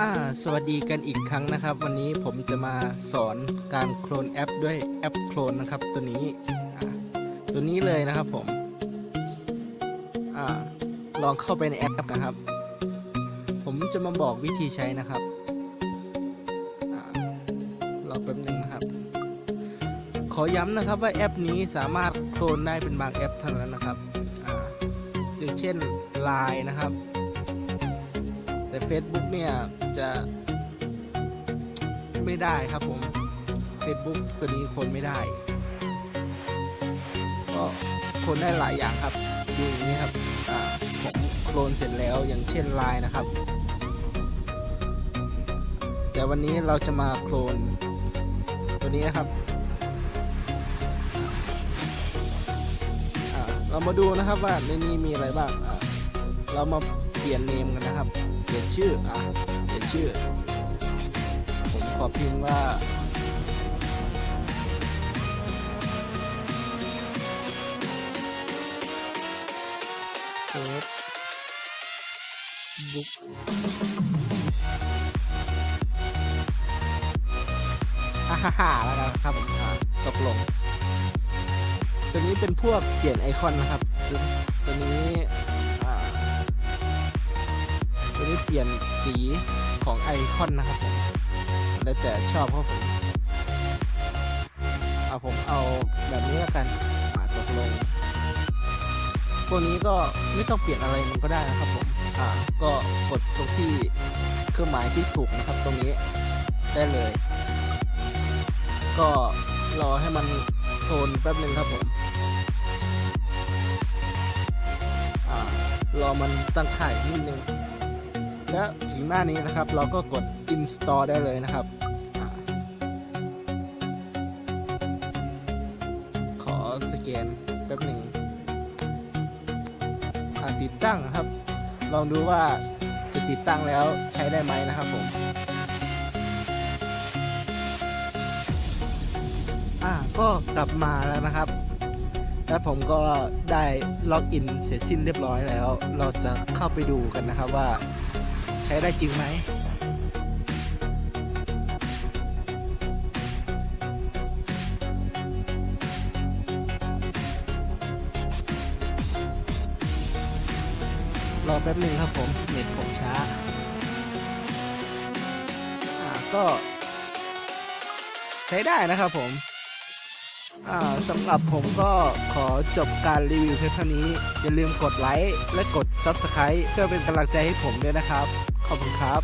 อ่าสวัสดีกันอีกครั้งนะครับ วันนี้ผมจะมาสอนการโคลนแอปด้วยแอปโคลนนะครับ ตัวนี้ตัวนี้เลยนะครับผมอ่าลองเข้าไปในแอปนะครับ ผมจะมาบอกวิธีใช้นะครับอรอแป๊บนึงนะครับ ขอย้ำนะครับว่าแอปนี้สามารถโคลนได้เป็นบางแอปเท่านั้นนะครับออย่างเช่น Line นะครับ แต่ Facebook เนี่ยจะไม่ได้ครับผม Facebook ตัวนี้คนไม่ได้ ก็คนได้หลายอย่างครับ ดูอย่างนี้ครับอ่าผมโคลนเสร็จแล้วอย่างเช่น Line นะครับ แต่วันนี้เราจะมาโคลนตัวนี้นะครับอ่าเรามาดูนะครับว่าในนี้มีอะไรบ้างอ่าเรามา เปลี่ยนเนมกันนะครับ เปลี่ยนชื่อ อะ เปลี่ยนชื่อ ผมขอพิมพ์ว่าเฟซบุ๊กฮ่าฮ่าฮ่าแล้วกันครับผมตกลง ตัวนี้เป็นพวกเปลี่ยนไอคอนนะครับ ตัวตัวนี้ ตัวนี้เปลี่ยนสีของไอคอนนะครับผมแล้วแต่ชอบครับผมเอาผมเอาแบบนี้แล้วกันอ่าตกลงพวกนี้ก็ไม่ต้องเปลี่ยนอะไรมันก็ได้นะครับผมอ่าก็กดตรงที่เครื่องหมายที่ถูกนะครับตรงนี้ได้เลย ก็รอให้มันโทนแป๊บนึงครับผมอ่ารอมันตั้งค่ายนิดนึง และถึงหน้านี้นะครับ เราก็กด install ได้เลยนะครับ ขอสแกนแป๊บหนึ่งอ่าติดตั้งครับ ลองดูว่าจะติดตั้งแล้วใช้ได้ไหมนะครับผมอ่าก็กลับมาแล้วนะครับ และผมก็ได้ล็อกอินเสร็จสิ้นเรียบร้อยแล้ว เราจะเข้าไปดูกันนะครับว่า ใช้ได้จริงไหมรอแป๊บหนึ่งครับผมเน็ตผมช้า อ่าก็ ใช้ได้นะครับผม สำหรับผมก็ขอจบการรีวิวเพียงเท่านี้ อย่าลืมกดไลค์และกด Subscribe เพื่อเป็นกำลังใจให้ผมด้วยนะครับ ขอบคุณครับ